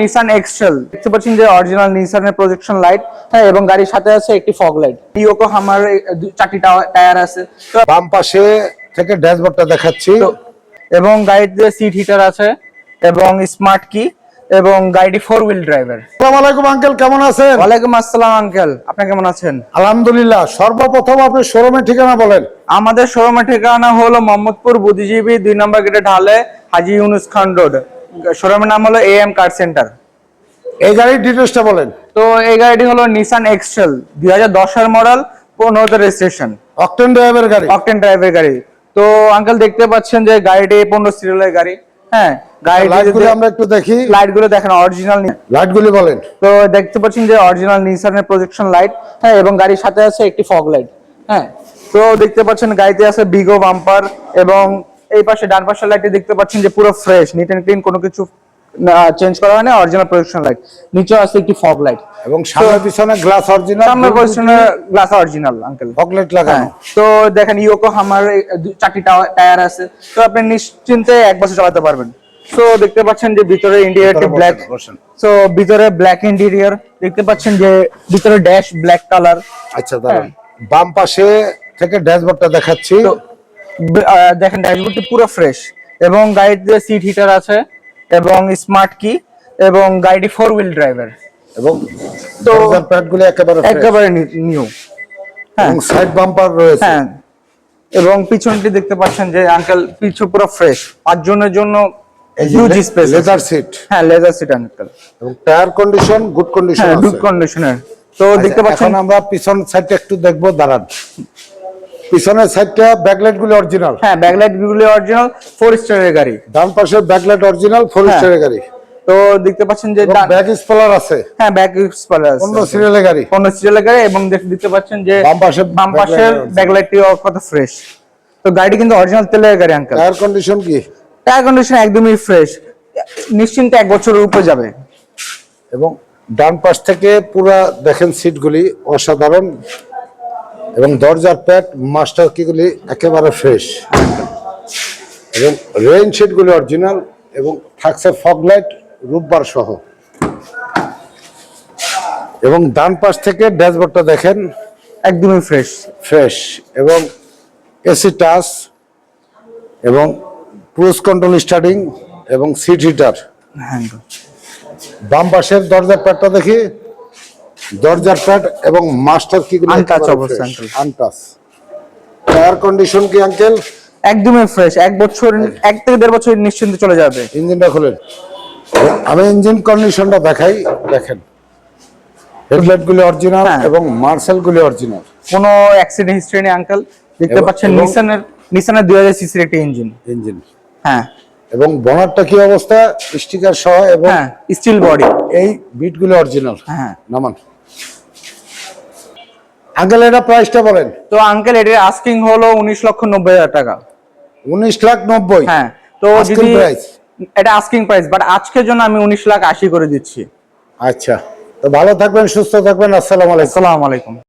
Nissan Excel দেখতে পাচ্ছেন যে অরিজিনাল নিসানের প্রজেকশন লাইট হ্যাঁ এবং গাড়ির সাথে আছে একটি ফগ লাইট ইয়োকো হামার চারটি টায়ার আছে। তো বাম পাশে থেকে ড্যাশবোর্ডটা দেখাচ্ছি। এবং গাড়িতে সিট হিটার আছে এবং স্মার্ট কি এবং গাড়িটি ফোর হুইল ড্রাইভার আসসালামু আলাইকুম আঙ্কেল কেমন আছেন? ওয়ালাইকুম আসসালাম আঙ্কেল আপনি কেমন আছেন? আলহামদুলিল্লাহ সর্বপ্রথম আপনি শোরুমের ঠিকানা বলেন। আমাদের শোরুমের ঠিকানা হলো মোহাম্মদপুর বুদ্ধিজীবী দুই নম্বর গেটে ঢালে হাজি ইউনুস খান রোড। শোরুমের নাম হলো এ এম কার সেন্টার এই গাড়ির ডিটেলসটা বলেন। তো এই গাড়িটি হলো নিসান এক্সেল দুই হাজার দশের মডেল পনেরোতে রেজিস্ট্রেশন অকটেন ড্রাইভের গাড়ি। অকটেন ড্রাইভের গাড়ি। তো আঙ্কেল দেখতে পাচ্ছেন যে গাড়িটি পনেরো সিরিয়ালের গাড়ি। হ্যাঁ লাইটগুলো গাড়িটি আমরা একটু দেখি। লাইটগুলো দেখেন অরিজিনাল লাইটগুলি বলেন। তো দেখতে পাচ্ছেন যে অরিজিনাল নিসানের প্রজেকশন লাইট হ্যাঁ এবং গাড়ির সাথে আছে একটি ফগ লাইট হ্যাঁ তো দেখতে পাচ্ছেন গাড়িতে আছে বিগো বাম্পার এবং এই পাশে ডান পাশের লাইটে দেখতে পাচ্ছেন যে পুরো ফ্রেশ নিট এন্ড ক্লিন কোনো কিছু চেঞ্জ করা হয় না অরিজিনাল প্রজেকশন লাইট নিচে আছে একটি ফগ লাইট এবং সামনে পিছনে গ্লাস অরিজিনাল সামনে প্রজেকশনের glass original uncle fog light হ্যাঁ লাগানো। তো দেখেন ইয়োকো হামার চারটি টায়ার আছে। তো আপনি নিশ্চিন্তে এক বছর চালাতে পারবেন। তো দেখতে পাচ্ছেন যে ভিতরে বসেন, ব্ল্যাক। সো ভিতরে ব্ল্যাক ইন্টেরিয়র দেখতে পাচ্ছেন যে ভিতরে ড্যাশ ব্ল্যাক কালার আচ্ছা দাঁড়ান। বাম পাশে থেকে ড্যাশবোর্ডটা দেখাচ্ছি। দেখেন ড্যাশবোর্ডটি পুরো ফ্রেশ এবং গাড়িতে সিট হিটার আছে এবং স্মার্ট কি এবং গাড়িটি ফোর হুইল ড্রাইভার এবং তো- প্যাডগুলো একেবারে একেবারে নিউ হ্যাঁ। সাইড বাম্পার রয়েছে। হ্যাঁ। এবং পিছনটি দেখতে পাচ্ছেন যে আঙ্কেল পিছু পুরো ফ্রেশ পাঁচজনের জন্য হিউজ স্পেস লেদার সিট হ্যাঁ লেজার সিট আঙ্কেল এবং tyre condition good condition good কন্ডিশনের তো দেখতে আচ্ছা, পাচ্ছেন আমরা পিছন সাইডটা একটু দেখব দাঁড়ান। পিছনের সাইডটা ব্যাকলাইটগুলো অরিজিনাল হ্যাঁ ব্যাকলাইটগুলো অরিজিনাল ফোর স্টারের গাড়ি। ডান পাশে ব্যাকলাইট অরিজিনাল ফোর। স্টারের গাড়ি। তো দেখতে পাচ্ছেন যে ব্যাক স্পলার আছে। হ্যাঁ ব্যাক স্পলার আছে। অন্য সিরিয়ালের গাড়ি। পনেরো সিরিয়ালের গাড়ি এবং দেখ- দেখতে পাচ্ছেন যে বাম পাশে বাম পাশের backlight ব্যাকলাইটটি কত ফ্রেশ তো গাড়ি কিন্তু অরিজিনাল তেলের গাড়ি আঙ্কেল টায়ার কন্ডিশন কি? টায়ার কন্ডিশন একদমই ফ্রেশ নিশ্চিন্তে এক বছরের উপরে যাবে। এবং ডান পাশ থেকে পুরা দেখেন সিটগুলি অসাধারণ। এবং দরজার প্যাট মাস্টার কিগুলি একেবারে ফ্রেশ এবং রেইন সিটগুলি অরিজিনাল এবং থাকছে ফগ লাইট রূপবার সহ। এবং ডান পাশ থেকে ড্যাশবোর্ডটা দেখেন একদমই ফ্রেশ ফ্রেশ এবং এসি টাচ এবং ক্রুজ কন্ট্রোল স্টার্টিং এবং সিট হিটার হ্যাঁ। বাম পাশের দরজার প্যাডটা দেখি দরজার প্যাড এবং মাস্টার কি Untouch অবস্থা, uncle. আনটাচ টায়ার কন্ডিশন কি আঙ্কেল একদমই ফ্রেশ এক বছর এক থেকে দেড় বছর নিশ্চিন্তে চলে যাবে। ইঞ্জিনটা খুলেন। আমি ইঞ্জিন কন্ডিশনটা দেখাই দেখেন। হেডলাইট গুলি অরিজিনাল হ্যাঁ। এবং মার্শাল গুলি অরিজিনাল কোনো অ্যাক্সিডেন্ট হিস্ট্রি নেই আঙ্কেল দেখতে পাচ্ছেন নিসানের নিসানের দুই হাজার সিসির একটি ইঞ্জিন ইঞ্জিন হ্যাঁ। এবং বনারটা কি অবস্থা? স্টিকার সহ এবং হ্যাঁ স্টিল বডি এই বিটগুলো অরিজিনাল হ্যাঁ। নামান। আঙ্কেল এটা প্রাইসটা বলেন। তো আঙ্কেল এটির আস্কিং হলো উনিশ লক্ষ নব্বই হাজার টাকা। উনিশ লাখ নব্বই? হ্যাঁ তো যদি এটা আস্কিং প্রাইস বাট আজকের জন্য আমি উনিশ লাখ আশি করে দিচ্ছি। আচ্ছা তো ভালো থাকবেন সুস্থ থাকবেন আসসালামু আলাইকুম। আসসালামু আলাইকুম।